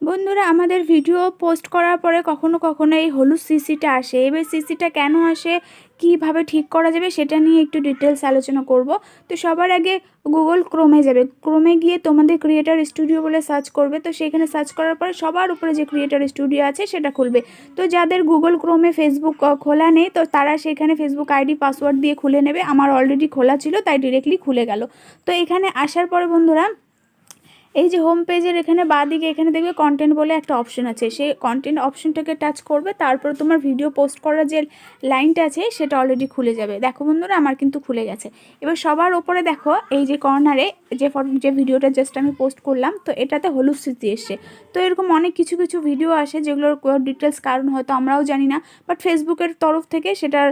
বন্ধুরা, আমাদের video post করার পরে কখনো কখনো এই হলুদ সিসিটা আসে। এবার সিসিটা কেন আসে? কীভাবে ঠিক করা যাবে? সেটা নিয়ে একটু ডিটেলস আলোচনা করব। তো সবার আগে গুগল ক্রোমে যাবে। ক্রোমে গিয়ে তোমাদের ক্রিয়েটার স্টুডিও বলে সার্চ করবে। তো সেখানে সার্চ করার পরে সবার উপরে যে ক্রিয়েটার স্টুডিও আছে, সেটা খুলবে। তো যাদের গুগল ক্রোমে ফেসবুক খোলা নেই, তো তারা সেখানে ফেসবুক আইডি পাসওয়ার্ড দিয়ে খুলে নেবে। আমার অলরেডি খোলা ছিল, তাই ডিরেক্টলি খুলে গেল। তো এখানে আসার পরে বন্ধুরা এই যে হোম পেজের এখানে বাঁদিকে এখানে দেখবে কন্টেন্ট বলে একটা অপশন আছে। সেই কন্টেন্ট অপশনটাকে টাচ করবে, তারপর তোমার ভিডিও পোস্ট করার যে লাইনটা আছে, সেটা অলরেডি খুলে যাবে। দেখো বন্ধুরা, আমার কিন্তু খুলে গেছে। এবার সবার ওপরে দেখো, এই যে কর্নারে যে ফটো যে ভিডিওটা জাস্ট আমি পোস্ট করলাম, তো এটাতে হলুদ স্মৃতি এসছে। তো এরকম অনেক কিছু কিছু ভিডিও আসে, যেগুলোর ডিটেলস কারণ হয়তো আমরাও জানি না বাট ফেসবুকের তরফ থেকে সেটার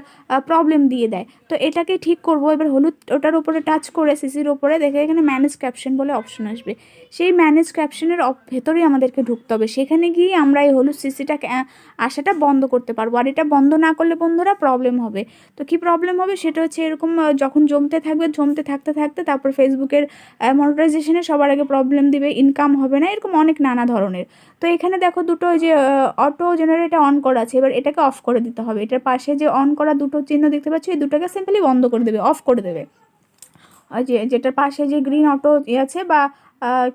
প্রবলেম দিয়ে দেয়। তো এটাকে ঠিক করব। এবার হলুদ, ওটার উপরে টাচ করে সিসির ওপরে দেখে এখানে ম্যানেজ ক্যাপশন বলে অপশন আসবে। সেই ম্যানেজ ক্যাপশনের ভেতরেই আমাদেরকে ঢুকতে হবে। সেখানে গিয়ে আমরা এই হলুদ সিসিটা আসাটা বন্ধ করতে পারব। আর এটা বন্ধ না করলে বন্ধুরা প্রবলেম হবে। তো কি প্রবলেম হবে? সেটা হচ্ছে এরকম যখন জমতে থাকবে, জমতে থাকতে থাকতে তারপর ফেসবুকের মনিটাইজেশনে সবার আগে প্রবলেম দিবে ইনকাম হবে না, এরকম অনেক নানা ধরনের। তো এখানে দেখো দুটো যে অটো জেনারেটর অন করা আছে। এবার এটাকে অফ করে দিতে হবে। এটার পাশে যে অন করা দুটো চিহ্ন দেখতে পাচ্ছ, এই দুটোকে সিম্পলি বন্ধ করে দেবে অফ করে দেবে। যে, যেটার পাশে যে গ্রিন অটো আছে বা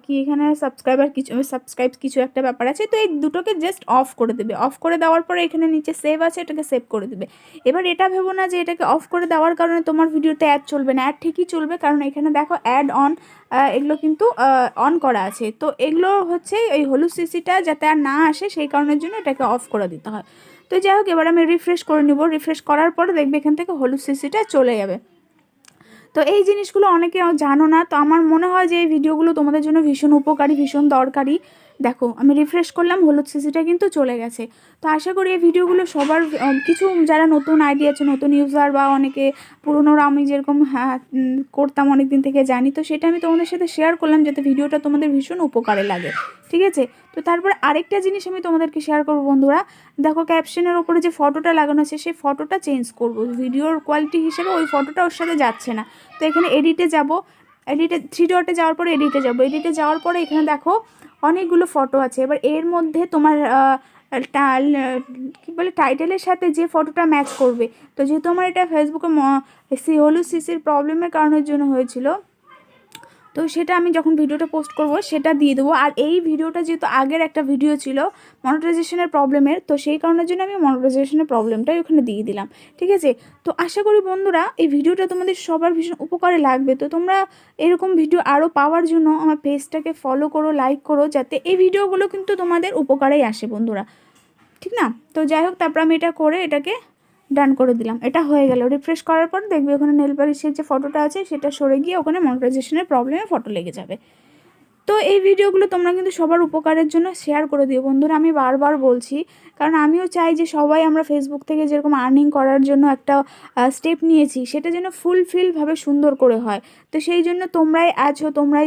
কি এখানে সাবস্ক্রাইবার কিছু সাবস্ক্রাইব কিছু একটা ব্যাপার আছে, তো এই দুটোকে জাস্ট অফ করে দেবে। অফ করে দেওয়ার পরে এখানে নিচে সেভ আছে, এটাকে সেভ করে দেবে। এবার এটা ভেবো না যে এটাকে অফ করে দেওয়ার কারণে তোমার ভিডিওতে অ্যাড চলবে না। অ্যাড ঠিকই চলবে, কারণ এখানে দেখো অ্যাড অন এগুলো কিন্তু অন করা আছে। তো এগুলো হচ্ছে এই হলুদ সিসিটা যাতে আর না আসে, সেই কারণের জন্য এটাকে অফ করে দিতে হয়। তো যাই হোক, এবার আমি রিফ্রেশ করে নিব। রিফ্রেশ করার পরে দেখবে এখান থেকে হলুদ সিসিটা চলে যাবে। তো এই জিনিসগুলো অনেকে জানো না, তো আমার মনে হয় যে এই ভিডিওগুলো তোমাদের জন্য ভীষণ উপকারী, ভীষণ দরকারি। দেখো, আমি রিফ্রেশ করলাম, হলুদ সিসিটা কিন্তু চলে গেছে। তো আশা করি এই ভিডিওগুলো সবার কিছু যারা নতুন আইডিয়া আছে, নতুন ইউজার বা অনেকে পুরনোরা আমি যেরকম হ্যাঁ করতাম অনেক দিন থেকে জানি, তো সেটা আমি তোমাদের সাথে শেয়ার করলাম যাতে ভিডিওটা তোমাদের ভীষণ উপকারে লাগে। ঠিক আছে? তো তারপর আরেকটা জিনিস আমি তোমাদেরকে শেয়ার করব বন্ধুরা। দেখো ক্যাপশনের ওপরে যে ফটোটা লাগানো আছে, সেই ফটোটা চেঞ্জ করব। ভিডিওর কোয়ালিটি হিসেবে ওই ফটোটা ওর সাথে যাচ্ছে না। তো এখানে এডিটে যাব। এডিটে থ্রি ডটে যাওয়ার পরে এডিটে যাব। এডিটে যাওয়ার পরে এখানে দেখো অনেকগুলো ফটো আছে। এবার এর মধ্যে তোমার কী বলে টাইটেলের সাথে যে ফটোটা ম্যাচ করবে। তো যেহেতু আমার এটা ফেসবুকে সি, হলু সিসির প্রবলেমের কারণের জন্য হয়েছিল তো সেটা আমি যখন ভিডিওটা পোস্ট করব, সেটা দিয়ে দেবো। আর এই ভিডিওটা যেহেতু আগের একটা ভিডিও ছিল মনিটাইজেশনের প্রবলেমের তো সেই কারণের জন্য আমি মনিটাইজেশনের প্রবলেমটাই ওখানে দিয়ে দিলাম। ঠিক আছে? তো আশা করি বন্ধুরা, এই ভিডিওটা তোমাদের সবার ভীষণ উপকারে লাগবে। তো তোমরা এরকম ভিডিও আরও পাওয়ার জন্য আমার পেজটাকে ফলো করো লাইক করো, যাতে এই ভিডিওগুলো কিন্তু তোমাদের উপকারেই আসে বন্ধুরা। ঠিক না? তো যাই হোক, তারপর আমি এটা করে এটাকে ডান করে দিলাম। এটা হয়ে গেল। রিফ্রেশ করার পর দেখবে ওখানে নেল পালিশের যে ফটোটা আছে, সেটা সরে গিয়ে ওখানে মনিটাইজেশনের প্রবলেমে ফটো লেগে যাবে। তো এই ভিডিওগুলো তোমরা কিন্তু সবার উপকারের জন্য শেয়ার করে দিও। বন্ধুরা, আমি বারবার বলছি, কারণ আমিও চাই যে সবাই আমরা ফেসবুক থেকে যেরকম আর্নিং করার জন্য একটা স্টেপ নিয়েছি, সেটা যেন ফুলফিলভাবে সুন্দর করে হয়। তো সেই জন্য তোমরাই আছো, তোমরাই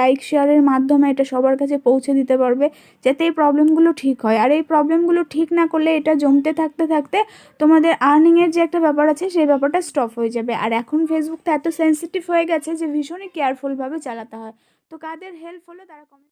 লাইক শেয়ারের মাধ্যমে এটা সবার কাছে পৌঁছে দিতে পারবে, যাতে এই প্রবলেমগুলো ঠিক হয়। আর এই প্রবলেমগুলো ঠিক না করলে এটা জমতে থাকতে থাকতে তোমাদের আর্নিংয়ের যে একটা ব্যাপার আছে, সেই ব্যাপারটা স্টপ হয়ে যাবে। আর এখন ফেসবুকটা এত সেন্সিটিভ হয়ে গেছে যে ভীষণই কেয়ারফুলভাবে চালাতে হয়। তো কাদের হেল্প হলো তারা কমেন্ট